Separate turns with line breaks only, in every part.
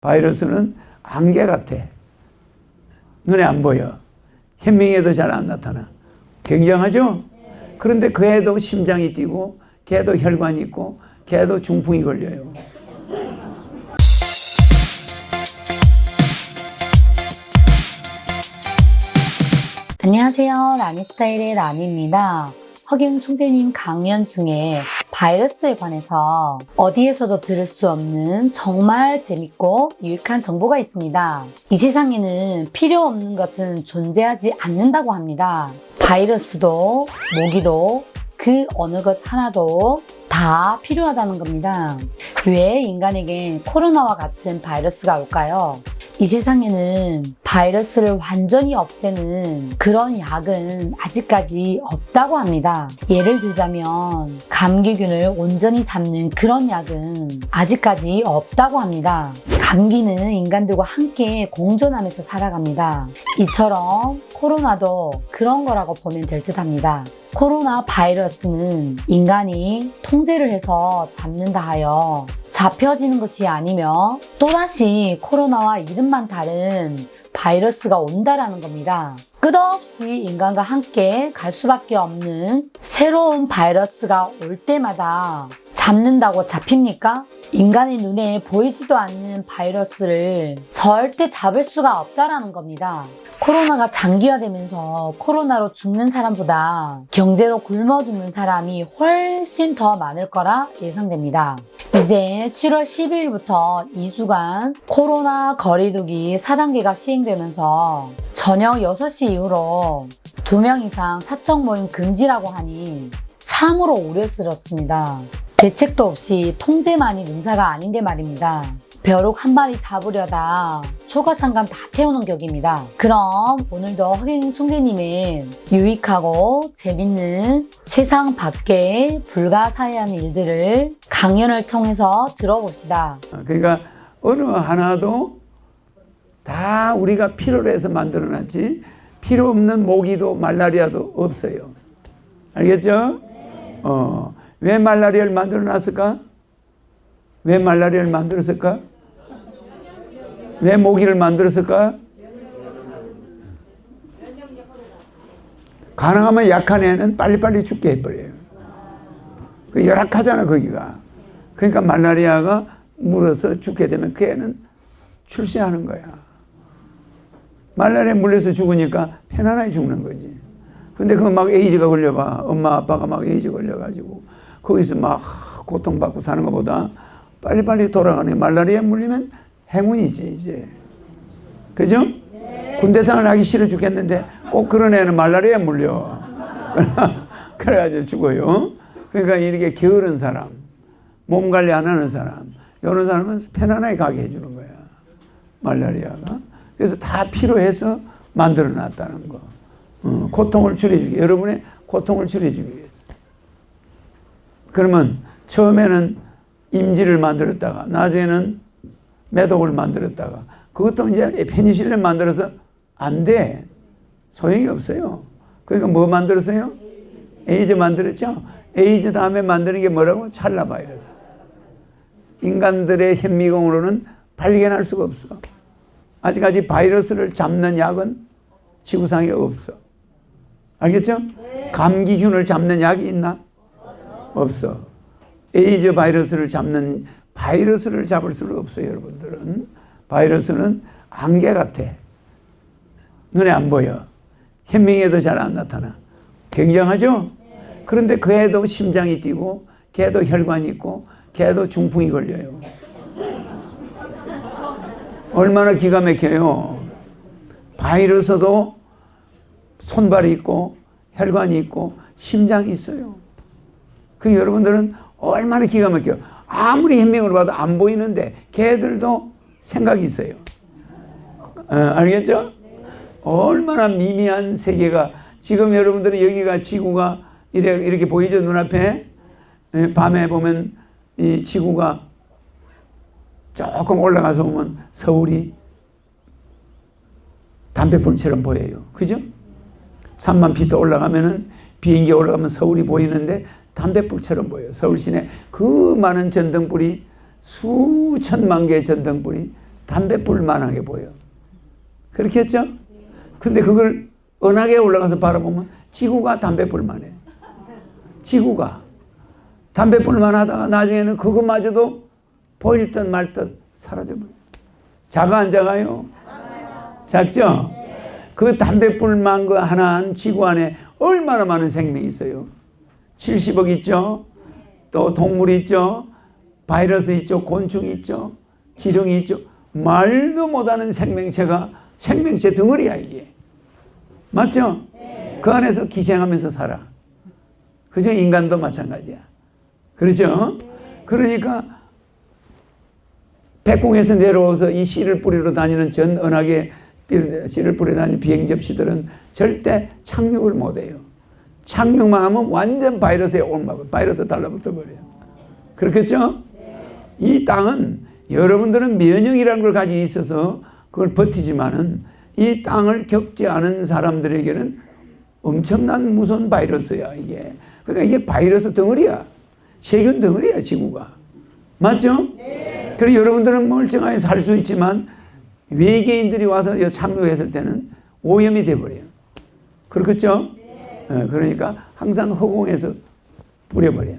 바이러스는 안개 같아. 눈에 안 보여. 현명에도 잘 안 나타나. 굉장하죠? 그런데 그 애도 심장이 뛰고, 걔도 혈관이 있고, 걔도 중풍이 걸려요.
안녕하세요. 라니스타일의 라니입니다. 허경 총재님 강연 중에 바이러스에 관해서 어디에서도 들을 수 없는 정말 재밌고 유익한 정보가 있습니다. 이 세상에는 필요 없는 것은 존재하지 않는다고 합니다. 바이러스도 모기도 그 어느 것 하나도 다 필요하다는 겁니다. 왜 인간에게 코로나와 같은 바이러스가 올까요? 이 세상에는 바이러스를 완전히 없애는 그런 약은 아직까지 없다고 합니다. 예를 들자면 감기균을 온전히 잡는 그런 약은 아직까지 없다고 합니다. 감기는 인간들과 함께 공존하면서 살아갑니다. 이처럼 코로나도 그런 거라고 보면 될 듯 합니다. 코로나 바이러스는 인간이 통제를 해서 잡는다 하여 잡혀지는 것이 아니며 또다시 코로나와 이름만 다른 바이러스가 온다라는 겁니다. 끝없이 인간과 함께 갈 수밖에 없는 새로운 바이러스가 올 때마다 잡는다고 잡힙니까? 인간의 눈에 보이지도 않는 바이러스를 절대 잡을 수가 없다라는 겁니다. 코로나가 장기화되면서 코로나로 죽는 사람보다 경제로 굶어 죽는 사람이 훨씬 더 많을 거라 예상됩니다. 이제 7월 12일부터 2주간 코로나 거리두기 4단계가 시행되면서 저녁 6시 이후로 2명 이상 사적 모임 금지라고 하니 참으로 우려스럽습니다. 대책도 없이 통제만이 능사가 아닌데 말입니다. 벼룩 한 마리 잡으려다 초가상간 다 태우는 격입니다. 그럼 오늘도 허경 총재님의 유익하고 재밌는 세상 밖의 불가사의한 일들을 강연을 통해서 들어봅시다.
그러니까 어느 하나도 다 우리가 필요로 해서 만들어 놨지 필요 없는 모기도 말라리아도 없어요. 알겠죠? 어, 왜 말라리아를 만들어 놨을까? 왜 말라리아를 만들었을까? 왜 모기를 만들었을까? 가능하면 약한 애는 빨리빨리 죽게 해버려요. 그 열악하잖아, 거기가. 그러니까 말라리아가 물어서 죽게 되면 그 애는 출세하는 거야. 말라리아 물려서 죽으니까 편안하게 죽는 거지. 근데 그 막 에이즈가 걸려봐. 엄마, 아빠가 막 에이즈 걸려가지고 거기서 막 고통받고 사는 것보다 빨리빨리 돌아가는 말라리아 물리면 행운이지, 이제. 그죠? 군대생활 하기 싫어 죽겠는데 꼭 그런 애는 말라리아 물려. 그래가지고 죽어요. 그러니까 이렇게 게으른 사람, 몸 관리 안 하는 사람, 이런 사람은 편안하게 가게 해주는 거야. 말라리아가. 그래서 다 필요해서 만들어 놨다는 거. 어, 고통을 줄여주기, 여러분의 고통을 줄여주기. 그러면 처음에는 임지를 만들었다가, 나중에는 매독을 만들었다가, 그것도 이제 페니실린 만들어서 안 돼. 소용이 없어요. 그러니까 뭐 만들었어요? 에이즈 만들었죠? 에이즈 다음에 만드는 게 뭐라고? 찰나 바이러스. 인간들의 현미경으로는 발견할 수가 없어. 아직까지 바이러스를 잡는 약은 지구상에 없어. 알겠죠? 감기균을 잡는 약이 있나? 없어. 에이즈 바이러스를 잡는 바이러스를 잡을 수는 없어요, 여러분들은. 바이러스는 안개 같아. 눈에 안 보여. 현명에도 잘 안 나타나. 굉장하죠? 그런데 그 애도 심장이 뛰고, 걔도 혈관이 있고, 걔도 중풍이 걸려요. 얼마나 기가 막혀요. 바이러스도 손발이 있고, 혈관이 있고, 심장이 있어요. 그 여러분들은 얼마나 기가 막혀. 아무리 현명으로 봐도 안 보이는데, 걔들도 생각이 있어요. 어, 알겠죠? 얼마나 미미한 세계가 지금 여러분들은 여기가 지구가 이렇게, 이렇게 보이죠 눈앞에 예, 밤에 보면 이 지구가 조금 올라가서 보면 서울이 담배불처럼 보여요. 그죠? 3만 피트 올라가면은 비행기 올라가면 서울이 보이는데 담배불처럼 보여요. 서울 시내 그 많은 전등불이 수천만 개의 전등불이 담배불만하게 보여. 그렇겠죠? 근데 그걸 은하계에 올라가서 바라보면 지구가 담배불만해. 지구가. 담배불만 하다가 나중에는 그것마저도 보일 듯 말 듯 사라져버려. 작아 안 작아요? 작죠? 그 담배불만 그 하나한 지구 안에 얼마나 많은 생명이 있어요? 70억 있죠? 또 동물 있죠? 바이러스 있죠? 곤충 있죠? 지렁이 있죠? 말도 못하는 생명체가 생명체 덩어리야 이게. 맞죠? 그 안에서 기생하면서 살아. 그죠? 인간도 마찬가지야. 그렇죠? 그러니까 백공에서 내려와서 이 씨를 뿌리러 다니는 전 은하계 씨를 뿌리러 다니는 비행 접시들은 절대 착륙을 못해요. 착륙만 하면 완전 바이러스에 옮아 바이러스 달라붙어 버려요. 그렇겠죠? 이 땅은 여러분들은 면역이라는 걸 가지고 있어서 그걸 버티지만은 이 땅을 겪지 않은 사람들에게는 엄청난 무서운 바이러스야 이게. 그러니까 이게 바이러스 덩어리야. 세균 덩어리야 지구가. 맞죠? 그리고 여러분들은 멀쩡하게 살 수 있지만 외계인들이 와서 여 착륙했을 때는 오염이 돼버려요. 그렇겠죠? 예, 그러니까 항상 허공에서 뿌려버려요.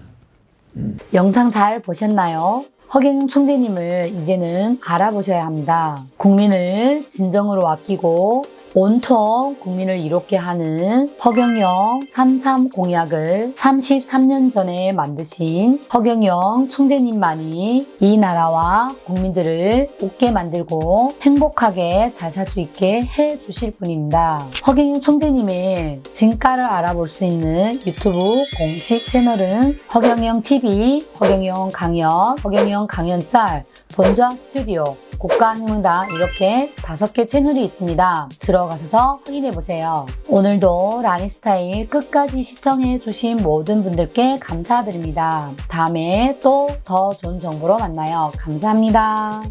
영상 잘 보셨나요? 허경영 총재님을 이제는 알아보셔야 합니다. 국민을 진정으로 아끼고 온통 국민을 이롭게 하는 허경영 33 공약을 33년 전에 만드신 허경영 총재님만이 이 나라와 국민들을 웃게 만들고 행복하게 잘 살 수 있게 해 주실 분입니다. 허경영 총재님의 진가를 알아볼 수 있는 유튜브 공식 채널은 허경영 TV, 허경영 강연, 허경영 강연짤, 본좌 스튜디오, 국가학문당 이렇게 다섯 개 채널이 있습니다. 들어가셔서 확인해 보세요. 오늘도 라니스타일 끝까지 시청해 주신 모든 분들께 감사드립니다. 다음에 또 더 좋은 정보로 만나요. 감사합니다.